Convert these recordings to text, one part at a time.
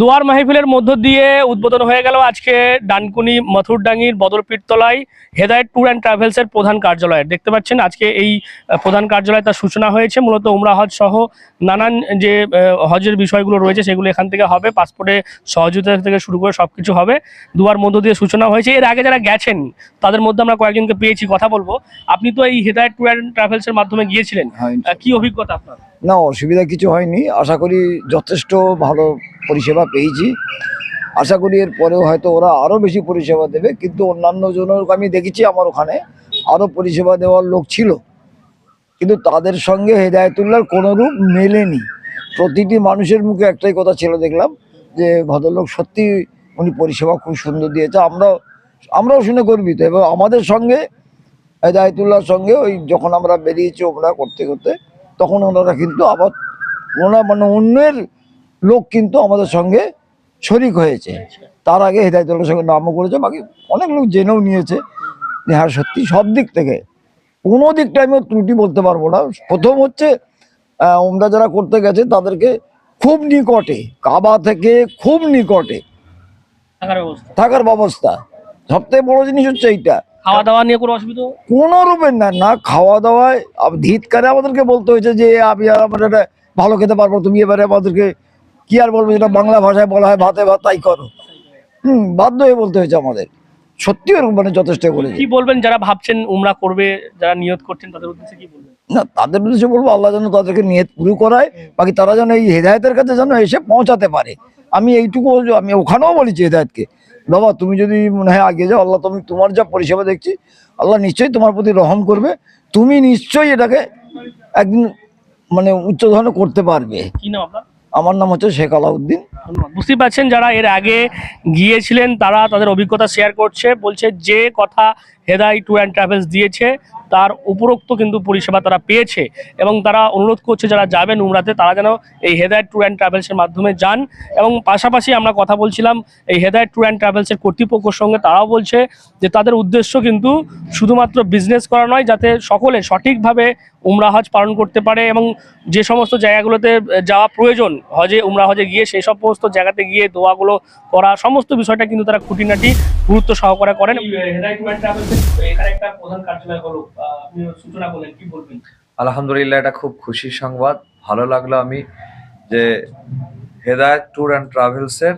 দুয়ার মাহফিলের মধ্য দিয়ে উদ্বোধন হয়ে গেল আজকে ডানকুনি মথুরডাঙ্গির বদরপীরতলায় হেদায়ত ট্যুর অ্যান্ড ট্রাভেলসের প্রধান কার্যালয়। দেখতে পাচ্ছেন আজকে এই প্রধান কার্যালয়ে তার সূচনা হয়েছে। মূলত উমরা হজ সহ নানান যে হজের বিষয়গুলো রয়েছে সেগুলো এখান থেকে হবে। পাসপোর্টে সহযোগিতা থেকে শুরু করে সব কিছু হবে। দুয়ার মধ্য দিয়ে সূচনা হয়েছে। এর আগে যারা গেছেন তাদের মধ্যে আমরা কয়েকজনকে পেয়েছি কথা বলব। আপনি তো এই হেদায়ত ট্যুর অ্যান্ড ট্রাভেলসের মাধ্যমে গিয়েছিলেন। হ্যাঁ, কি অভিজ্ঞতা আপনার? না, অসুবিধা কিছু হয়নি। আশা করি যথেষ্ট ভালো পরিষেবা পেয়েছি। আশা করি এর পরেও হয়তো ওরা আরও বেশি পরিষেবা দেবে, কিন্তু অন্যান্য জনের, আমি দেখেছি আমার ওখানে আরও পরিষেবা দেওয়ার লোক ছিল। কিন্তু তাদের সঙ্গে হেদায়তুল্লাহর কোনো রূপ মেলেনি। প্রতিটি মানুষের মুখে একটাই কথা ছিল দেখলাম, যে ভদ্রলোক সত্যি উনি পরিষেবা খুব সুন্দর দিয়েছে। আমরাও আমরাও শুনে গর্বিত। এবং আমাদের সঙ্গে হেদায়তুল্লাহর সঙ্গে ওই যখন আমরা বেরিয়েছি ওমরা করতে করতে তখন ওনারা কিন্তু আবার ওনার মানে অন্যের লোক কিন্তু আমাদের সঙ্গে শরিক হয়েছে। তার আগে হেদায়তুল্লাহর সঙ্গে নামও করেছে বাকি অনেক লোক জেনেও নিয়েছে। যে হ্যাঁ সত্যি সব দিক থেকে। কোনো দিকটা আমি ত্রুটি বলতে পারব না। প্রথম হচ্ছে ওমরা যারা করতে গেছে তাদেরকে খুব নিকটে কাবা থেকে খুব নিকটে। থাকার ব্যবস্থা। সবথেকে বড় জিনিস হচ্ছে এইটা। খাওয়া দাওয়া নিয়ে কোনো অসুবিধা? কোনো রূপের না না খাওয়া দাওয়ায় ধিৎকারে আমাদেরকে বলতে হয়েছে যে আমি আর আমার ভালো খেতে পারব তুমি এবারে আমাদেরকে কি আর বলব যেটা বাংলা ভাষায় বলা হয় ভাতে ভাত তাই করো। হুম বাধ্য হয়ে বলতে হয়েছে আমাদের। সত্যি ওরকম মানে যথেষ্ট করেছে কি বলবেন যারা ভাবছেন উমরা করবে যারা নিয়ত করছেন তাদের উদ্দেশ্যে কি বলবেন? না তাদের উদ্দেশ্যে বলব আল্লাহ যেন তাদেরকে নিয়ে পুরো করায় বাকি তারা যেন এই হেদায়তের কাছে যেন এসে পৌঁছাতে পারে। আমি এইটুকু আমি ওখানেও বলেছি হেদায়তকে। বাবা তুমি যদি মনে হয় আগে যাও আল্লাহ তুমি তোমার যা পরিষেবা দেখছি আল্লাহ নিশ্চয়ই তোমার প্রতি রহম করবে। তুমি নিশ্চয়ই এটাকে একদিন মানে উচ্চ ধরনের করতে পারবে। কি নাম আপনার? আমার নাম হচ্ছে শেখ আলাউদ্দিন। বুঝতেই পারছেন যারা এর আগে গিয়েছিলেন তারা তাদের অভিজ্ঞতা শেয়ার করছে বলছে যে কথা হেদাই ট্যুর অ্যান্ড ট্রাভেলস দিয়েছে। তার উপরোক্ত কিন্তু পরিষেবা তারা পেয়েছে এবং তারা অনুরোধ করছে যারা যাবেন উমরাতে, তারা যেন এই হেদায়ত ট্যুর অ্যান্ড ট্রাভেলসের মাধ্যমে যান। এবং পাশাপাশি আমরা কথা বলছিলাম, এই হেদায়ত ট্যুর অ্যান্ড ট্রাভেলসের কর্তৃপক্ষের সঙ্গে তারাও বলছে যে তাদের উদ্দেশ্য কিন্তু শুধুমাত্র বিজনেস করা নয়, যাতে সকলে সঠিকভাবে উমরা হজ পালন করতে পারে এবং যে সমস্ত জায়গাগুলোতে যাওয়া প্রয়োজন, হজে, উমরা হজে গিয়ে সেই সমস্ত জায়গাতে গিয়ে দোয়াগুলো করা, সমস্ত বিষয়টা কিন্তু তারা খুঁটিনাটি গুরুত্ব সহকারে করেন। একটা প্রধান কার্যালয় হলো সূচনা করলেন কি বলবেন? আলহামদুলিল্লাহ এটা খুব খুশির সংবাদ। ভালো লাগল আমি যে হেদায়ত ট্যুর অ্যান্ড ট্রাভেলসের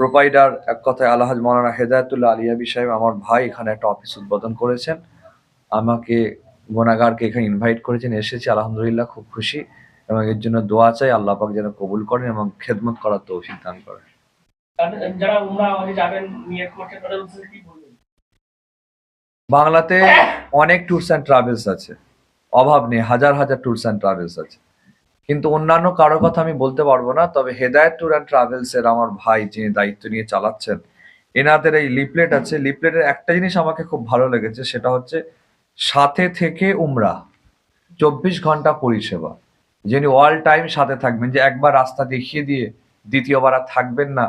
প্রোপাইডার এক কথায় আলহাজ মৌলানা হেদায়তুল্লাহ আলিয়াবি সাহেব আমার ভাই এখানে একটা অফিস উদ্বোধন করেছেন। আমাকে গোনাগারকে এখানে ইনভাইট করেছেন এসেছি আলহামদুলিল্লাহ খুব খুশি। এবং এর জন্য দোয়া চাই আল্লাহ পাক যেন কবুল করেন এবং খেদমত করার তৌফিক দান করেন। বাংলাতে অনেক ট্যুরস অ্যান্ড ট্রাভেলস আছে। অভাব নেই, হাজার হাজার ট্যুরস অ্যান্ড ট্রাভেলস আছে। কিন্তু অন্যান্য কারও কথা আমি বলতে পারব না, তবে হেদায়ত ট্যুর অ্যান্ড ট্রাভেলস এর আমার ভাই যিনি দায়িত্ব নিয়ে চালাচ্ছেন, এনাদের এই লিপলেট আছে। লিপলেটের একটা জিনিস আমাকে খুব ভালো লেগেছে, সেটা হচ্ছে সাথে থেকে উমরা, চব্বিশ ঘণ্টা পরিষেবা, যিনি অল টাইম সাথে থাকবেন, যে একবার রাস্তা দেখিয়ে দিয়ে দ্বিতীয়বার আর থাকবেন না,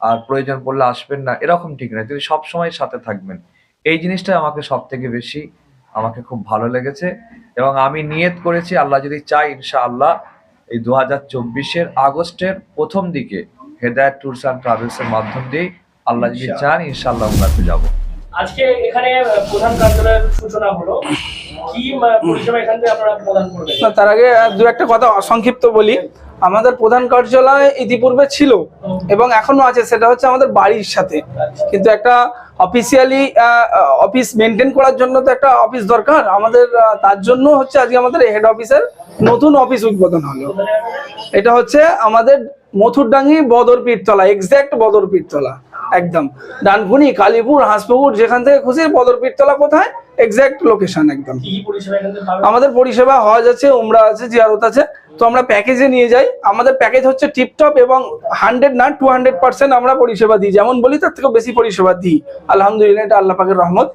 আর প্রয়োজন পড়লে আসবেন না, এরকম ঠিক নয়। তিনি সবসময় সাথে থাকবেন। এই জিনিসটা আমাকে সব থেকে বেশি আমাকে খুব ভালো লেগেছে এবং আমি নিয়ত করেছি আল্লাহ যদি চাই ইনশা আল্লাহ এই দু হাজার চব্বিশের আগস্টের প্রথম দিকে হেদায়ত ট্যুরস অ্যান্ড ট্রাভেলসের মাধ্যম দিয়ে আল্লাহ যদি চান ইনশাআল্লাহ আমরা যাব। আজকে এখানে প্রধান কার্যালয়ের সূচনা হলো। না তার আগে দু একটা কথা সংক্ষিপ্ত বলি। আমাদের প্রধান কার্যালয় ইতিপূর্বে ছিল এবং এখনও আছে সেটা হচ্ছে আমাদের বাড়ির সাথে। কিন্তু একটা অফিসিয়ালি অফিস মেনটেন করার জন্য তো একটা অফিস দরকার। আমাদের তার জন্য হচ্ছে আজকে আমাদের হেড অফিসের নতুন অফিস উদ্বোধন হলো। এটা হচ্ছে আমাদের মথুরডাঙ্গি বদর পীরতলা এক্সাক্ট বদর পীরতলা একদম। ডানকুনি কালীপুর হাঁসপুকুর যেখান থেকে খুশি বদর পীরতলা কোথায়? এক্সাক্ট লোকেশন একদম? আমাদের পরিষেবা হজ আছে উমরা আছে জিয়ারত আছে। তো আমরা প্যাকেজে নিয়ে যাই। আমাদের প্যাকেজ হচ্ছে টিপটপ এবং হান্ড্রেড না টু হান্ড্রেড পার্সেন্ট আমরা পরিষেবা দিই। যেমন বলি তার থেকে বেশি পরিষেবা দিই। আলহামদুলিল্লাহ এটা আল্লাহ পাকের রহমত।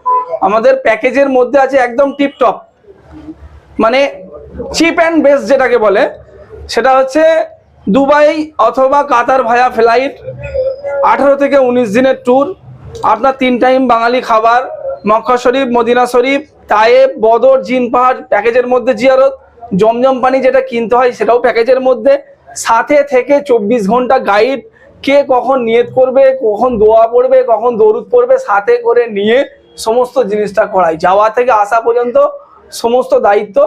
আমাদের প্যাকেজের মধ্যে আছে একদম টিপটপ মানে চিপ অ্যান্ড বেস্ট যেটাকে বলে সেটা হচ্ছে দুবাই অথবা কাতার ভায়া ফ্লাইট আঠারো থেকে উনিশ দিনের ট্যুর আপনার তিন টাইম বাঙালি খাবার মক্কা শরীফ, মদিনা শরীফ, তায়েব, বদর, জিন পাহাড়, প্যাকেজের মধ্যে জিয়ারত, জমজম পানি যেটা কিনতে হয় সেটাও প্যাকেজের মধ্যে। সাথে থেকে চব্বিশ ঘণ্টা গাইড কে কখন নিয়ত করবে, কখন দোয়া পড়বে, কখন দরুদ পড়বে, সাথে করে নিয়ে সমস্ত জিনিসটা করাই যাওয়া থেকে আসা পর্যন্ত সমস্ত দায়িত্ব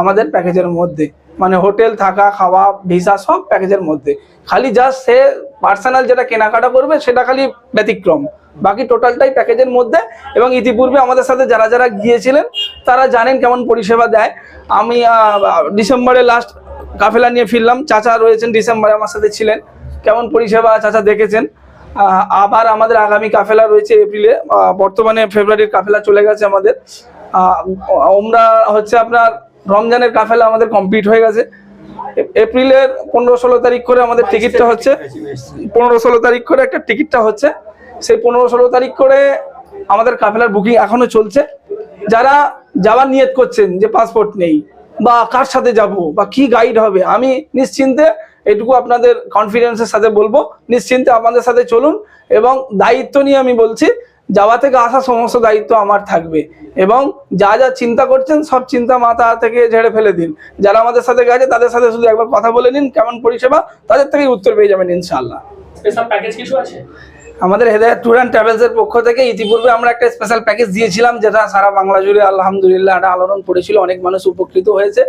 আমাদের প্যাকেজের মধ্যে। মানে হোটেল থাকা, খাওয়া, ভিসা সব প্যাকেজের মধ্যে। খালি জাস্ট সে পার্সোনাল যেটা কেনাকাটা করবে, সেটা খালি ব্যতিক্রম। বাকি টোটালটাই প্যাকেজের মধ্যে এবং ইতিপূর্বে আমাদের সাথে যারা যারা গিয়েছিলেন, তারা জানেন কেমন পরিষেবা দেয়। আমি ডিসেম্বরে লাস্ট কাফেলা নিয়ে ফিরলাম। চাচা রয়েছেন, ডিসেম্বরে আমার সাথে ছিলেন। কেমন পরিষেবা চাচা দেখেছেন। আবার আমাদের আগামী কাফেলা রয়েছে এপ্রিলে বর্তমানে ফেব্রুয়ারির কাফেলা চলে গেছে আমাদের। আমরা হচ্ছে আপনার রমজানের কাফেলা আমাদের কমপ্লিট হয়ে গেছে। এপ্রিলের পনেরো ষোলো তারিখ করে আমাদের টিকিটটা হচ্ছে। পনেরো ষোলো তারিখ করে একটা টিকিটটা হচ্ছে। সেই পনেরো ষোলো তারিখ করে আমাদের কাফেলার বুকিং এখনও চলছে। যারা যাওয়ার নিয়ত করছেন যে পাসপোর্ট নেই বা কার সাথে যাব বা কি গাইড হবে আমি নিশ্চিন্তে এটুকু আপনাদের কনফিডেন্সের সাথে বলব। নিশ্চিন্তে আপনাদের সাথে চলুন এবং দায়িত্ব নিয়ে আমি বলছি যাওয়া থেকে আসা সমস্ত দায়িত্ব আমার থাকবে। এবং যা যা চিন্তা করছেন সব চিন্তা মাথা থেকে ঝেড়ে ফেলে দিন। যারা আমাদের সাথে গেছে তাদের সাথে শুধু একবার কথা বলে নিন কেমন পরিষেবা তাদের থেকে উত্তর পেয়ে যাবেন ইনশাল্লাহ প্যাকেজ কিছু আছে? আমাদের হেদায়ত ট্যুর অ্যান্ড ট্রাভেলস এর পক্ষ থেকে ইতিপূর্বে আমরা একটা স্পেশাল প্যাকেজ দিয়েছিলাম যেটা সারা বাংলা জুড়ে আলহামদুলিল্লাহ একটা আলোড়ন পড়েছিল অনেক মানুষ উপকৃত হয়েছে।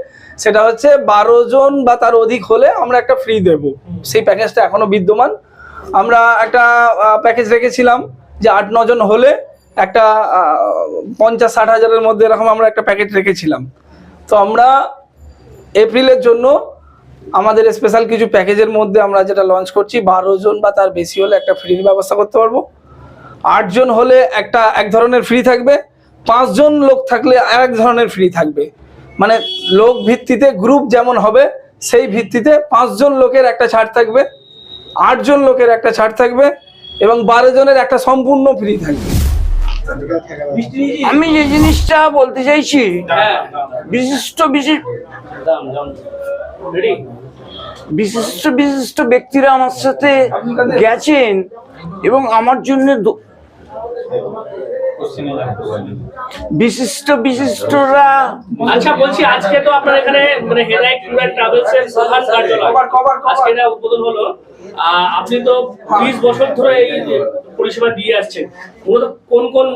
সেটা হচ্ছে বারো জন বা তার অধিক হলে আমরা একটা ফ্রি দেব। সেই প্যাকেজটা এখনও বিদ্যমান। আমরা একটা প্যাকেজ রেখেছিলাম। যে আট নজন হলে একটা পঞ্চাশ, ষাট হাজারের মধ্যে এরকম আমরা একটা প্যাকেজ রেখেছিলাম। তো আমরা এপ্রিলের জন্য আমাদের স্পেশাল কিছু প্যাকেজের মধ্যে আমরা যেটা লঞ্চ করছি, বারো জন বা তার বেশি হলে একটা ফ্রির ব্যবস্থা করতে পারব। আটজন হলে একটা, এক ধরনের ফ্রি থাকবে। পাঁচজন লোক থাকলে আর এক ধরনের ফ্রি থাকবে। মানে লোক ভিত্তিতে, গ্রুপ যেমন হবে, সেই ভিত্তিতে পাঁচজন লোকের একটা ছাড় থাকবে। আটজন লোকের একটা ছাড় থাকবে। এবং বারো জনের একটা সম্পূর্ণ ফ্রি থাকবে আমি যে জিনিসটা বলতে চাইছি হ্যাঁ বিশিষ্ট বিশিষ্ট বিশিষ্ট বিশিষ্ট ব্যক্তিরা আমার সাথে গেছেন এবং আমার জন্য দো- বিশিষ্ট বিশিষ্টরা আচ্ছা বলছি আজকে তো আপনার এখানে মানে হেদায়ত ট্রাভেলস এর প্রধান কার্যালয়। Cover, cover, cover. আজকে উদ্বোধন হলো। আপনি তো বিশ বছর ধরে এই পরিষেবা দিয়ে আসছেন। কোন কোন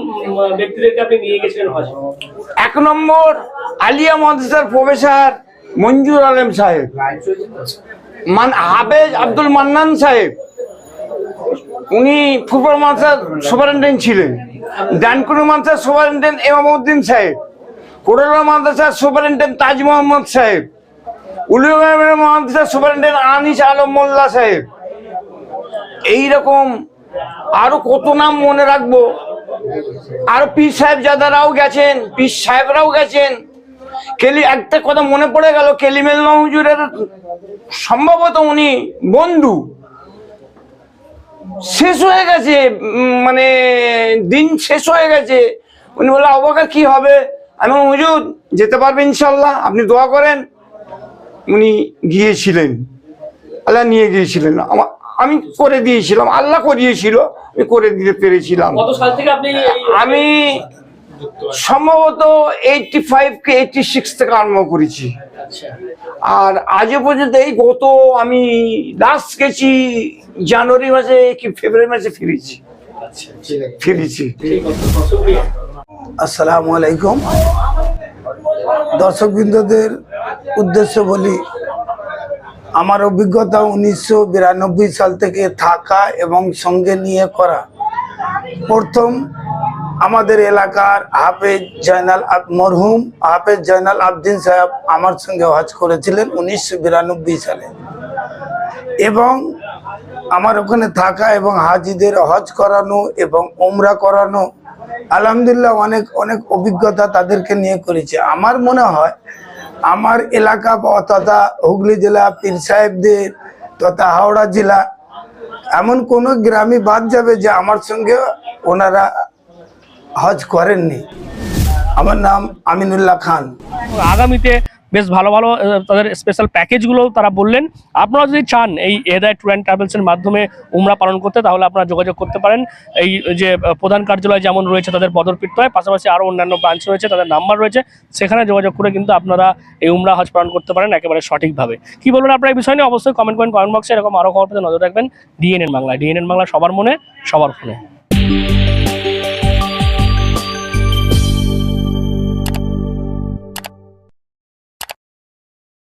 ব্যক্তিদেরকে আপনি নিয়ে গেছিলেন এক নম্বর আলিয়া মাদ্রাসার প্রফেসর মঞ্জুর আলম সাহেব। মান, হাফেজ আব্দুল মান্নান সাহেব। উনি ফুটবল মাদ্রাসার সুপারিনটেন্ডেন্ট ছিলেন। ডানকুনি মাদ্রাসার সুপারিনটেন্ডেন্ট এমামউদ্দিন সাহেব। কোরলা মাদ্রাসার সুপারিনটেন্ডেন্ট তাজ মোহাম্মদ সাহেব। উলিয়া মাদ্রাসার সুপারিনটেন্ডেন্ট আনিস আলম মোল্লা সাহেব। এইরকম আরও কত নাম মনে রাখব? আর পীর সাহেব জাদারাও গেছেন, পীর সাহেবরাও গেছেন। কেলি, একটা কথা মনে পড়ে গেল, কেলিমেল হুজুরের সম্ভবত উনি বন্ধু। শেষ হয়ে গেছে মানে দিন শেষ হয়ে গেছে। উনি বলে অবাকা কি হবে? আমি হুজুর, যেতে পারবে ইনশাল্লাহ আপনি দোয়া করেন। উনি গিয়েছিলেন। আল্লাহ নিয়ে গিয়েছিলেন। আমা- আমি করে দিয়েছিলাম আল্লাহ করিয়েছিল আমি করে দিতে পেরেছিলাম। কত সাল থেকে আপনি এই আমি সম্ভবত এইটটি ফাইভ কে এইটটি সিক্স থেকে আরম্ভ করেছি। আচ্ছা। আর আজও পর্যন্ত এই গত আমি লাস্ট গেছি জানুয়ারি মাসে কি ফেব্রুয়ারি মাসে ফিরেছি। আচ্ছা ফিরেছি। ঠিক আসসালামু আলাইকুম। দর্শকবৃন্দদের উদ্দেশ্য বলি আমার অভিজ্ঞতা উনিশশো বিরানব্বই সাল থেকে থাকা এবং সঙ্গে নিয়ে করা। প্রথম আমাদের এলাকার হাফেজ জয়নাল মরহুম হাফেজ জয়নাল আবদিন সাহেব আমার সঙ্গে হজ করেছিলেন উনিশশো বিরানব্বই সালে। এবং আমার ওখানে থাকা এবং হাজিদের হজ করানো এবং ওমরা করানো, আলহামদুলিল্লাহ অনেক অনেক অভিজ্ঞতা তাদেরকে নিয়ে করেছে। আমার মনে হয় আমার এলাকা তথা হুগলি জেলা, পীর সাহেবদের তথা হাওড়া জেলা, এমন কোন গ্রামে বাদ যাবে যে আমার সঙ্গে ওনারা হজ করেননি। আমার নাম আমিনুল্লাহ খান। আগামীতে বেশ ভালো ভালো তাদের স্পেশাল প্যাকেজগুলো তারা বললেন। আপনারা যদি চান এই হেদায় ট্যুর অ্যান্ড ট্রাভেলসের মাধ্যমে উমরা পালন করতে, তাহলে আপনারা যোগাযোগ করতে পারেন। এই যে প্রধান কার্যালয় যেমন রয়েছে তাদের বদরপিত্তয় পাশাপাশি আরও অন্যান্য ব্রাঞ্চ রয়েছে, তাদের নাম্বার রয়েছে, সেখানে যোগাযোগ করে কিন্তু আপনারা এই উমরা হজ পালন করতে পারেন একেবারে সঠিকভাবে। কি বলবেন আপনার এই বিষয় নিয়ে? অবশ্যই কমেন্ট করেন কমেন্ট বক্সে এরকম আরও খবর পেতে নজর রাখবেন। ডিএনএন বাংলা ডিএনএন বাংলা সবার মনে, সবার ফোনে।